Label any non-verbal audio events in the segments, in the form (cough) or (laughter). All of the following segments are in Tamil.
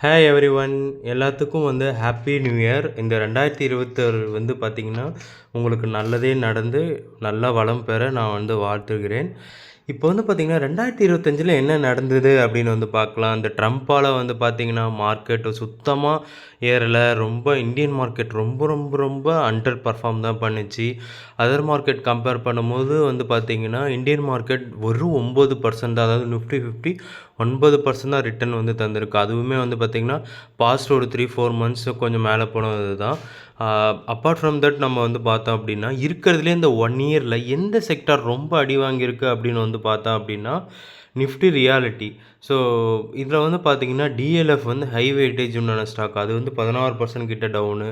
ஹே எவ்ரி ஒன் எல்லாத்துக்கும் வந்து ஹாப்பி நியூ இயர் இந்த ரெண்டாயிரத்தி இருபத்தாறு வந்து பார்த்திங்கன்னா உங்களுக்கு நல்லதே நடந்து நல்லா வளம் பெற நான் வந்து வாழ்த்துகிறேன். இப்போ வந்து பார்த்திங்கன்னா ரெண்டாயிரத்தி இருபத்தஞ்சில் என்ன நடந்தது அப்படின்னு வந்து பார்க்கலாம். இந்த ட்ரம்ப்பால் வந்து பார்த்திங்கன்னா மார்க்கெட்டு சுத்தமாக ஏறலை. ரொம்ப இந்தியன் மார்க்கெட் ரொம்ப ரொம்ப ரொம்ப அண்டர் பர்ஃபார்ம் தான் பண்ணுச்சு. அதர் மார்க்கெட் கம்பேர் பண்ணும்போது வந்து பார்த்திங்கன்னா இந்தியன் மார்க்கெட் வெறும் ஒம்பது பர்சன்ட் அதாவது நிஃப்டி ஃபிஃப்டி ஒன்பது பர்சன்ட் தான் ரிட்டர்ன் வந்து தந்திருக்கு. அதுவுமே வந்து பார்த்திங்கன்னா பாஸ்ட் ஒரு த்ரீ ஃபோர் மந்த்ஸ் கொஞ்சம் மேலே போனது தான் அப்பார்ட் ஃப்ரம் தட் நம்ம வந்து பார்த்தோம் அப்படின்னா இருக்கிறதுலே இந்த ஒன் இயரில் எந்த செக்டார் ரொம்ப அடி வாங்கியிருக்கு அப்படின்னு வந்து பார்த்தோம் அப்படின்னா நிஃப்டி ரியாலிட்டி ஸோ இதில் வந்து பார்த்தீங்கன்னா டிஎல்எஃப் வந்து ஹை வெயிட்டேஜ் உண்டான ஸ்டாக் அது வந்து பதினாறு பர்சன்ட் கிட்ட டவுனு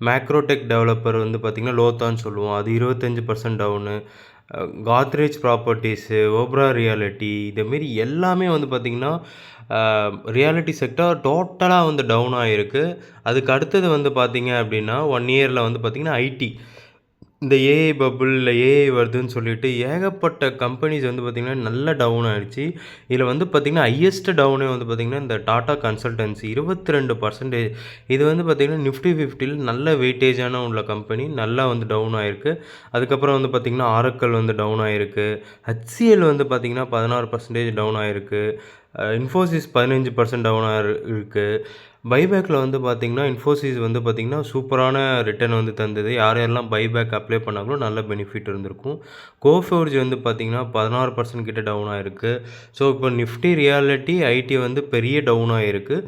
மேக்ரோடெக் டெவலப்பர் வந்து பார்த்திங்கன்னா லோத்தான்னு சொல்லுவோம் அது இருபத்தஞ்சி percent down Godrej properties Oberoi reality இதேமாரி எல்லாமே வந்து பார்த்திங்கன்னா ரியாலிட்டி செக்டார் டோட்டலாக வந்து டவுன் ஆகிருக்கு அதுக்கு அடுத்தது வந்து பார்த்திங்க அப்படின்னா ஒன் இயரில் வந்து பார்த்திங்கன்னா ஐடி இந்த ஏஐ பபுள் இல்லை ஏஐ வருதுன்னு சொல்லிட்டு ஏகப்பட்ட கம்பெனிஸ் வந்து பார்த்திங்கன்னா நல்ல டவுன் ஆகிடுச்சு இதில் வந்து பார்த்திங்கன்னா ஹையஸ்ட் டவுனே வந்து பார்த்திங்கன்னா இந்த டாட்டா கன்சல்டன்சி இருபத்தி ரெண்டு பர்சன்டேஜ் இது வந்து பார்த்திங்கன்னா நிஃப்டி ஃபிஃப்டியில் நல்ல வெயிட்டேஜான உள்ள கம்பெனி நல்லா வந்து டவுன் ஆகிருக்கு அதுக்கப்புறம் வந்து பார்த்திங்கன்னா ஆரக்கல் வந்து டவுன் ஆகிருக்கு ஹச்சிஎல் வந்து பார்த்திங்கன்னா பதினாறு பர்சன்டேஜ் டவுன் ஆகிருக்கு இன்ஃபோசிஸ் பதினஞ்சு பர்சன்ட் டவுன் இருக்குது பைபேக்கில் வந்து பார்த்திங்கன்னா இன்ஃபோசிஸ் வந்து பார்த்திங்கன்னா சூப்பரான ரிட்டர்ன் வந்து தந்தது. யார் யாரெல்லாம் பைபேக் அப்ளை பண்ணாங்களோ நல்ல பெனிஃபிட் இருந்திருக்கும். கோஃபோர்ஜ் வந்து பார்த்திங்கன்னா பதினாறு பர்சன்ட் கிட்ட டவுன் ஆகிருக்கு ஸோ இப்போ நிஃப்டி ரியாலிட்டி ஐடி வந்து பெரிய டவுன் ஆகிருக்கு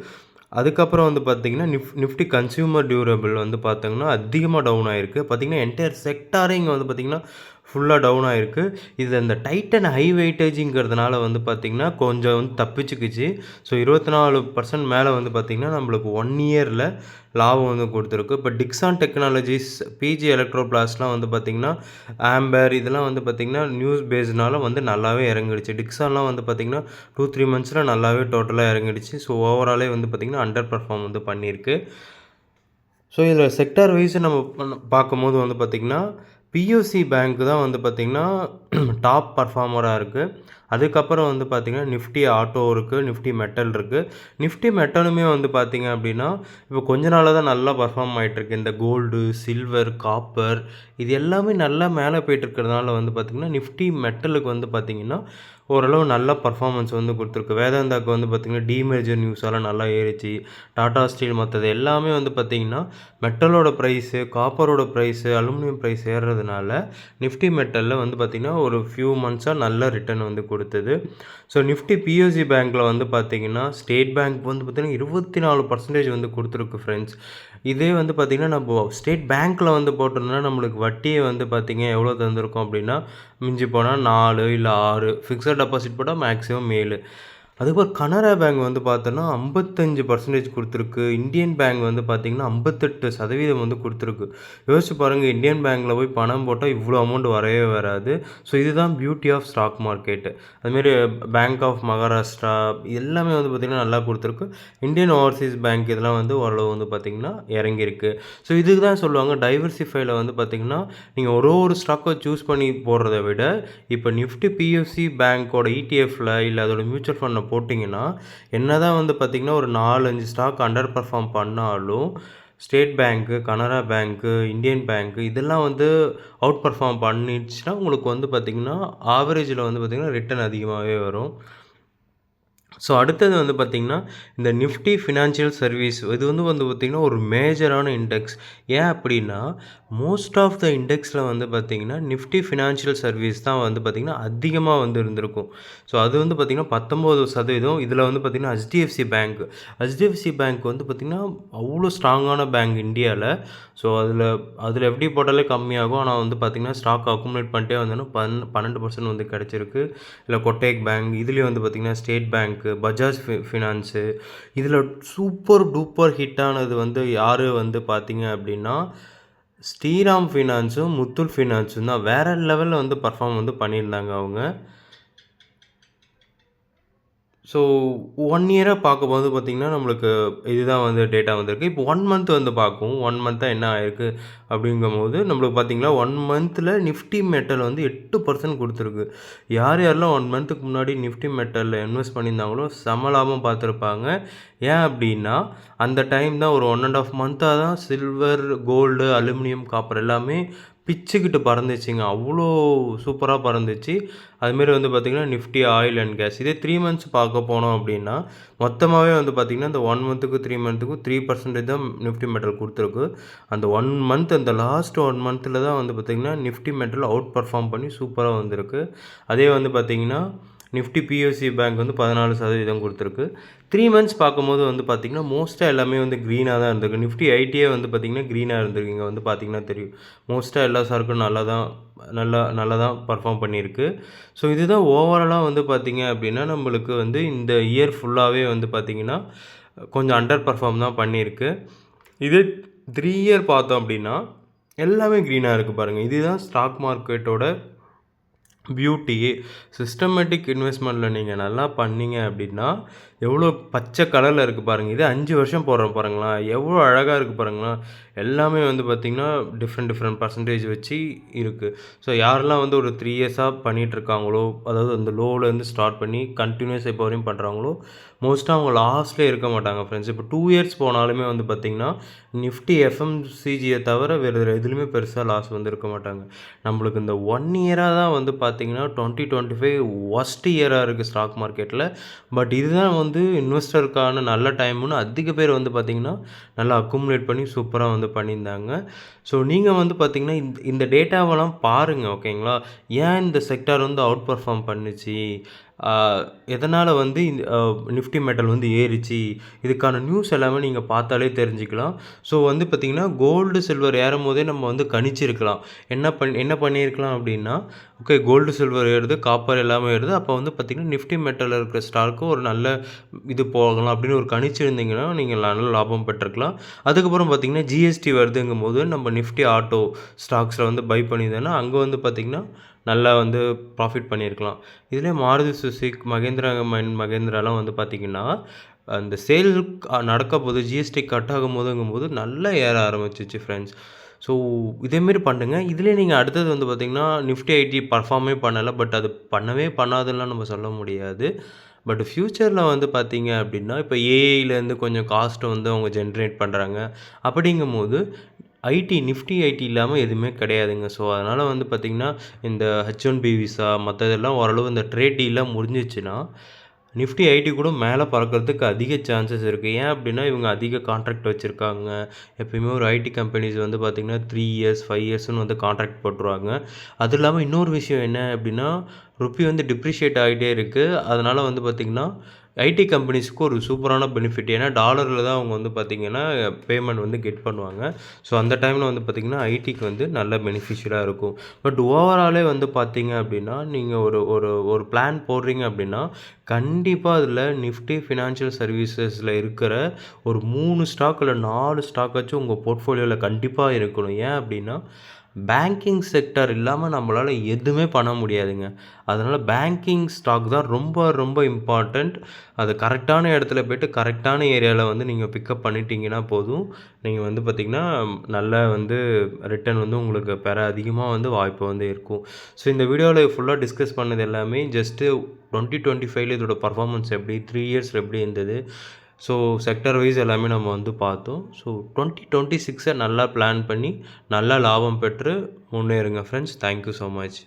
அதுக்கப்புறம் வந்து பார்த்திங்கன்னா நிஃப் நிஃப்டி கன்சியூமர் டியூரபிள் வந்து பார்த்திங்கன்னா அதிகமாக டவுன் ஆகிருக்கு பார்த்திங்கன்னா என்டையர் செக்டாரே இங்கே வந்து பார்த்திங்கன்னா ஃபுல்லாக டவுன் ஆகிருக்கு இது அந்த டைட்டன் ஹை வெயிட்டேஜிங்கிறதுனால வந்து பார்த்திங்கன்னா கொஞ்சம் வந்து தப்பிச்சுக்குச்சு. ஸோ இருபத்தி நாலு பர்சன்ட் மேலே வந்து பார்த்திங்கன்னா நம்மளுக்கு ஒன் இயரில் லாபம் வந்து கொடுத்துருக்கு. இப்போ டிக்ஸான் டெக்னாலஜிஸ் பிஜி எலக்ட்ரோ பிளாஸ்லாம் வந்து பார்த்திங்கன்னா ஆம்பர் இதெல்லாம் வந்து பார்த்திங்கன்னா நியூஸ் பேஸ்னால வந்து நல்லாவே இறங்கிடுச்சு. டிக்ஸான்லாம் வந்து பார்த்திங்கன்னா டூ த்ரீ மந்த்ஸில் நல்லாவே டோட்டலாக இறங்கிடுச்சு. ஸோ ஓவராலே வந்து பார்த்திங்கன்னா அண்டர் பர்ஃபார்ம் வந்து பண்ணியிருக்கு. ஸோ இதில் செக்டார் வைஸ் நம்ம பார்க்கும்போது வந்து பார்த்திங்கன்னா பியூசி பேங்க் தான் வந்து பார்த்திங்கன்னா டாப் (clears throat) பர்ஃபார்மராக இருக்குது அதுக்கப்புறம் வந்து பார்த்திங்கன்னா நிஃப்டி ஆட்டோ இருக்குது நிஃப்டி மெட்டல் இருக்குது நிஃப்டி மெட்டலுமே வந்து பார்த்திங்க அப்படின்னா இப்போ கொஞ்ச நாளாக தான் நல்லா பர்ஃபார்ம் ஆகிட்டுருக்கு இந்த கோல்டு சில்வர் காப்பர் இது எல்லாமே நல்லா மேலே போயிட்டுருக்கிறதுனால வந்து பார்த்திங்கன்னா நிஃப்டி மெட்டலுக்கு வந்து பார்த்திங்கன்னா ஓரளவு நல்ல பர்ஃபார்மன்ஸ் வந்து கொடுத்துருக்கு. வேதாந்தாக்கு வந்து பார்த்திங்கன்னா டிமேஜர் நியூஸால் நல்லா ஏறிச்சு. டாடா ஸ்டீல் மற்றது எல்லாமே வந்து பார்த்திங்கன்னா மெட்டலோட ப்ரைஸு காப்பரோட ப்ரைஸு அலுமினியம் ப்ரைஸ் ஏறுறதுனால நிஃப்டி மெட்டலில் வந்து பார்த்திங்கன்னா ஒரு ஃபியூ மந்த்ஸாக நல்ல ரிட்டர்ன் வந்து கொடுத்தது. ஸோ நிஃப்டி பிஎஸ்சி பேங்க்கில் வந்து பார்த்திங்கன்னா ஸ்டேட் பேங்க் வந்து பார்த்திங்கன்னா இருபத்தி நாலு பர்சன்டேஜ் வந்து கொடுத்துருக்கு ஃப்ரெண்ட்ஸ் இதே வந்து பார்த்திங்கன்னா நம்ம ஸ்டேட் பேங்க்கில் வந்து போட்டிருந்தோம்னா நம்மளுக்கு வட்டியை வந்து பார்த்திங்க எவ்வளோ தந்திருக்கோம் அப்படின்னா மிஞ்சி போனால் நாலு இல்லை ஆறு. ஃபிக்ஸட் டெபாசிட் போட்டால் மேக்ஸிமம் ஏழு. அதுக்கப்புறம் கனரா பேங்க் வந்து பார்த்தோன்னா ஐம்பத்தஞ்சு பர்சன்டேஜ் கொடுத்துருக்கு. இந்தியன் பேங்க் வந்து பார்த்திங்கன்னா ஐம்பத்தெட்டு சதவீதம் வந்து கொடுத்துருக்கு. யோசிச்சு பாருங்கள் இந்தியன் பேங்க்கில் போய் பணம் போட்டால் இவ்வளோ அமௌண்ட் வரவே வராது. ஸோ இதுதான் பியூட்டி ஆஃப் ஸ்டாக் மார்க்கெட்டு அதுமாரி பேங்க் ஆஃப் மகாராஷ்டிரா எல்லாமே வந்து பார்த்திங்கன்னா நல்லா கொடுத்துருக்கு. இந்தியன் ஓவர்சீஸ் பேங்க் இதெல்லாம் வந்து ஓரளவு வந்து பார்த்திங்கன்னா இறங்கியிருக்கு. ஸோ இதுக்கு தான் சொல்லுவாங்க டைவர்சிஃபைல வந்து பார்த்திங்கன்னா நீங்கள் ஒரு ஒரு ஸ்டாக்கை சூஸ் பண்ணி போடுறத விட இப்போ நிஃப்டி பிஎஃப்சி பேங்க்கோட இடிஎஃப்பில் இல்லை அதோட மியூச்சுவல் ஃபண்டை போட்டிங்கன்னா என்ன தான் வந்து பார்த்திங்கன்னா ஒரு நாலஞ்சு ஸ்டாக் அண்டர் பர்ஃபார்ம் பண்ணாலும் state bank Canara bank Indian bank இதெல்லாம் வந்து அவுட் பர்ஃபார்ம் பண்ணிடுச்சுன்னா உங்களுக்கு வந்து பார்த்திங்கன்னா ஆவரேஜில் வந்து பார்த்திங்கன்னா ரிட்டர்ன் அதிகமாகவே வரும். ஸோ அடுத்தது வந்து பார்த்திங்கன்னா இந்த நிஃப்டி ஃபினான்ஷியல் சர்வீஸ் இது வந்து வந்து பார்த்திங்கன்னா ஒரு மேஜரான இண்டெக்ஸ் ஏன் அப்படின்னா மோஸ்ட் ஆஃப் த இண்டெக்ஸில் வந்து பார்த்திங்கன்னா நிஃப்டி ஃபினான்ஷியல் சர்வீஸ் தான் வந்து பார்த்திங்கன்னா அதிகமாக வந்து இருந்திருக்கும். ஸோ அது வந்து பார்த்திங்கன்னா பத்தொம்போது சதவீதம். இதில் வந்து பார்த்திங்கன்னா ஹெச்டிஎஃப்சி பேங்க் ஹெச்டிஎஃப்சி பேங்க் வந்து பார்த்திங்கன்னா அவ்வளோ ஸ்ட்ராங்கான பேங்க் இந்தியாவில் ஸோ அதில் அதில் எப்படி போட்டாலே கம்மியாகும். ஆனால் வந்து பார்த்திங்கன்னா ஸ்டாக் அக்குமுலேட் பண்ணிட்டே வந்தோன்னா பன் பன்னெண்டு பர்சன்ட் வந்து கிடச்சிருக்கு. இல்லை கொட்டேக் பேங்க் இதுலேயும் வந்து பார்த்திங்கன்னா ஸ்டேட் பேங்க்கு பஜாஜ் ஃபி ஃபினான்ஸு. இதில் சூப்பர் டூப்பர் ஹிட்டானது வந்து யார் வந்து பார்த்திங்க அப்படின்னா ஸ்ரீராம் ஃபினான்ஸும் முத்துல் ஃபினான்ஸும் தான். வேறு லெவலில் வந்து பர்ஃபார்ம் வந்து பண்ணியிருந்தாங்க அவங்க. ஸோ ஒன் இயராக பார்க்கும்போது பார்த்திங்கன்னா நம்மளுக்கு இதுதான் வந்து டேட்டா வந்திருக்கு. இப்போ ஒன் மந்த் வந்து பார்க்கும். ஒன் மந்த்தாக என்ன ஆயிருக்கு அப்படிங்கும்போது நம்மளுக்கு பார்த்திங்கன்னா ஒன் மந்தில் நிஃப்டி மெட்டல் வந்து எட்டு பர்சன்ட் கொடுத்துருக்கு. யார் யாரெல்லாம் ஒன் மந்த்துக்கு முன்னாடி நிஃப்டி மெட்டலில் இன்வெஸ்ட் பண்ணியிருந்தாங்களோ செம லாபம் பார்த்துருப்பாங்க. ஏன் அப்படின்னா அந்த டைம் தான் ஒரு ஒன் அண்ட் ஆஃப் மந்த்தாக தான் சில்வர் கோல்டு அலுமினியம் காப்பர் எல்லாமே பிச்சுக்கிட்டு பறந்துச்சுங்க. அவ்வளோ சூப்பராக பறந்துச்சு. அதுமாரி வந்து பார்த்திங்கன்னா நிஃப்டி ஆயில் அண்ட் கேஸ் இதே த்ரீ மந்த்ஸ் பார்க்க போனோம் அப்படின்னா மொத்தமாகவே வந்து பார்த்திங்கன்னா இந்த ஒன் மந்த்துக்கு த்ரீ மந்த்துக்கும் த்ரீ பர்சன்டேஜ் தான் நிஃப்டி மெட்டல் கொடுத்துருக்கு. அந்த ஒன் மந்த் அந்த லாஸ்ட் ஒன் மந்தில் தான் வந்து பார்த்திங்கன்னா நிஃப்டி மெட்டல் அவுட் பர்ஃபார்ம் பண்ணி சூப்பராக வந்திருக்கு. அதே வந்து பார்த்திங்கன்னா நிஃப்டி பிஎஸ்சி பேங்க் வந்து பதினாலு சதவீதம் கொடுத்துருக்கு. த்ரீ மந்த்ஸ் பார்க்கும்போது வந்து பார்த்திங்கன்னா மோஸ்ட்டாக எல்லாமே வந்து க்ரீனாக தான் இருந்திருக்கு. நிஃப்டி ஐடியே வந்து பார்த்திங்கன்னா க்ரீனாக இருந்திருக்கு. இங்கே வந்து பார்த்திங்கன்னா தெரியும். மோஸ்ட்டாக எல்லா சரக்கும் நல்லா தான் நல்லா நல்லா தான் பர்ஃபார்ம் பண்ணியிருக்கு. ஸோ இதுதான் ஓவராலாக வந்து பார்த்திங்க அப்படின்னா நம்மளுக்கு வந்து இந்த இயர் ஃபுல்லாகவே வந்து பார்த்திங்கன்னா கொஞ்சம் அண்டர் பர்ஃபார்ம் தான் பண்ணியிருக்கு. இது த்ரீ இயர் பார்த்தோம் அப்படின்னா எல்லாமே க்ரீனாக இருக்குது பாருங்கள் இதுதான் ஸ்டாக் மார்க்கெட்டோட பியூட்டி சிஸ்டமேட்டிக் இன்வெஸ்ட்மெண்ட்டில் நீங்கள் நல்லா பண்ணீங்க அப்படின்னா எவ்வளோ பச்சை கலரில் இருக்குது பாருங்கள் இது அஞ்சு வருஷம் போடுறோம் பாருங்களேன் எவ்வளோ அழகாக இருக்குது பாருங்களேன் எல்லாமே வந்து பார்த்திங்கன்னா டிஃப்ரெண்ட் டிஃப்ரெண்ட் பர்சன்டேஜ் வச்சு இருக்குது ஸோ யாரெல்லாம் வந்து ஒரு த்ரீ இயர்ஸாக பண்ணிகிட்ருக்காங்களோ அதாவது அந்த லோவிலேருந்து ஸ்டார்ட் பண்ணி கண்டினியூஸ் இப்போ வரையும் பண்ணுறாங்களோ மோஸ்ட்டாக அவங்க லாஸ்ட்லேயே இருக்க மாட்டாங்க ஃப்ரெண்ட்ஸ் இப்போ டூ இயர்ஸ் போனாலுமே வந்து பார்த்திங்கன்னா நிஃப்டி எஃப்எம்சிஜியை தவிர வேறு எதுலேயுமே பெருசாக லாஸ் வந்து இருக்க மாட்டாங்க. நம்மளுக்கு இந்த ஒன் இயராக தான் வந்து பார்த்திங்கன்னா டுவெண்ட்டி டுவெண்ட்டி ஃபைவ் ஒஸ்ட் இயராக இருக்குது ஸ்டாக் மார்க்கெட்டில் பட் இதுதான் வந்து வந்து இன்வெஸ்டருக்கான நல்ல டைம்னு அதிக பேர் வந்து பார்த்திங்கன்னா நல்லா அக்குமுலேட் பண்ணி சூப்பராக வந்து பண்ணியிருந்தாங்க. ஸோ நீங்கள் வந்து பார்த்திங்கன்னா இந்த இந்த டேட்டாவெல்லாம் பாருங்கள் ஓகேங்களா ஏன் இந்த செக்டார் வந்து அவுட் பர்ஃபார்ம் பண்ணுச்சு? எதனால் வந்து இந்த நிஃப்டி மெட்டல் வந்து ஏறிச்சு? இதுக்கான நியூஸ் எல்லாமே நீங்கள் பார்த்தாலே தெரிஞ்சுக்கலாம். ஸோ வந்து பார்த்திங்கன்னா கோல்டு சில்வர் ஏறும் போதே நம்ம வந்து கணிச்சிருக்கலாம். என்ன பண் என்ன பண்ணியிருக்கலாம் அப்படின்னா ஓகே கோல்டு சில்வர் ஏறுது காப்பர் எல்லாமே ஏறுது. அப்போ வந்து பார்த்திங்கன்னா நிஃப்டி மெட்டலில் இருக்கிற ஸ்டாக்கு ஒரு நல்ல இது போகலாம் அப்படின்னு ஒரு கணிச்சிருந்தீங்கன்னா நீங்கள் நல்ல லாபம் பெற்றிருக்கலாம் அதுக்கப்புறம் பார்த்திங்கன்னா ஜிஎஸ்டி வருதுங்கும் போது நம்ம நிஃப்டி ஆட்டோ ஸ்டாக்ஸில் வந்து பை பண்ணியிருந்தேன்னா அங்கே வந்து பார்த்திங்கன்னா நல்லா வந்து ப்ராஃபிட் பண்ணியிருக்கலாம். இதிலே மாருதி சுசிக் மகேந்திரா மைன் மகேந்திராலாம் வந்து பார்த்திங்கன்னா அந்த சேல் நடக்க போது ஜிஎஸ்டி கட் ஆகும் போதுங்கும் போது நல்லா ஏற ஆரம்பிச்சிச்சு ஃப்ரெண்ட்ஸ் ஸோ இதேமாரி பண்ணுங்கள் இதிலே நீங்கள் அடுத்தது வந்து பார்த்திங்கன்னா நிஃப்டி ஐடி பர்ஃபார்மே பண்ணலை பட் அது பண்ணவே பண்ணாதுலாம் நம்ம சொல்ல முடியாது. பட் ஃப்யூச்சரில் வந்து பார்த்தீங்க அப்படின்னா இப்போ ஏஐலேருந்து கொஞ்சம் காஸ்ட்டை வந்து அவங்க ஜென்ரேட் பண்ணுறாங்க அப்படிங்கும்போது ஐடி நிஃப்டி ஐடி இல்லாமல் எதுவுமே கிடையாதுங்க. ஸோ அதனால் வந்து பார்த்திங்கன்னா இந்த ஹெச் ஒன் பி விசா மற்றதெல்லாம் ஓரளவு இந்த ட்ரேட் டீலாம் முடிஞ்சிச்சுன்னா நிஃப்டி ஐடி கூட மேலே பறக்கிறதுக்கு அதிக சான்சஸ் இருக்குது ஏன் அப்படின்னா இவங்க அதிக கான்ட்ராக்ட் வச்சுருக்காங்க. எப்பயுமே ஒரு ஐடி கம்பெனிஸ் வந்து பார்த்திங்கன்னா த்ரீ இயர்ஸ் ஃபைவ் இயர்ஸ்னு வந்து கான்ட்ராக்ட் போட்டுருவாங்க. அது இல்லாமல் இன்னொரு விஷயம் என்ன அப்படின்னா ருப்பி வந்து டிப்ரிஷியேட் ஆகிட்டே இருக்குது அதனால் வந்து பார்த்திங்கன்னா ஐடி கம்பெனிஸ்க்கு ஒரு சூப்பரான பெனிஃபிட் ஏன்னா டாலரில் தான் அவங்க வந்து பார்த்திங்கன்னா பேமெண்ட் வந்து கெட் பண்ணுவாங்க. ஸோ அந்த டைமில் வந்து பார்த்திங்கன்னா ஐடிக்கு வந்து நல்ல பெனிஃபிஷியலாக இருக்கும். பட் ஓவராலே வந்து பார்த்திங்க அப்படின்னா நீங்கள் ஒரு ஒரு ஒரு பிளான் போடுறீங்க அப்படின்னா கண்டிப்பாக அதில் நிஃப்டி ஃபினான்ஷியல் சர்வீசஸில் இருக்கிற ஒரு மூணு ஸ்டாக் இல்லை நாலு ஸ்டாக்காச்சும் உங்கள் போர்ட்ஃபோலியோவில் கண்டிப்பாக இருக்கணும். ஏன் அப்படின்னா பேங்கிங் செக்டர் இல்லாமல் நம்மளால் எதுவுமே பண்ண முடியாதுங்க. அதனால் பேங்கிங் ஸ்டாக் தான் ரொம்ப ரொம்ப இம்பார்ட்டண்ட் அது கரெக்டான இடத்துல போய்ட்டு கரெக்டான ஏரியாவில் வந்து நீங்கள் பிக்கப் பண்ணிட்டீங்கன்னா போதும். நீங்கள் வந்து பார்த்திங்கன்னா நல்ல வந்து ரிட்டர்ன் வந்து உங்களுக்கு பெற அதிகமாக வந்து வாய்ப்பு வந்து இருக்கும். ஸோ இந்த வீடியோவில் ஃபுல்லாக டிஸ்கஸ் பண்ணது எல்லாமே ஜஸ்ட்டு டுவெண்ட்டி டுவெண்ட்டி ஃபைவ்ல இதோட பர்ஃபார்மன்ஸ் எப்படி த்ரீ இயர்ஸில் எப்படி இருந்தது ஸோ செக்டர் வைஸ் எல்லாமே நம்ம வந்து பார்த்தோம். ஸோ டுவெண்ட்டி டுவெண்ட்டி சிக்ஸை நல்லா பிளான் பண்ணி நல்லா லாபம் பெற்று முன்னேறுங்க friends thank you so much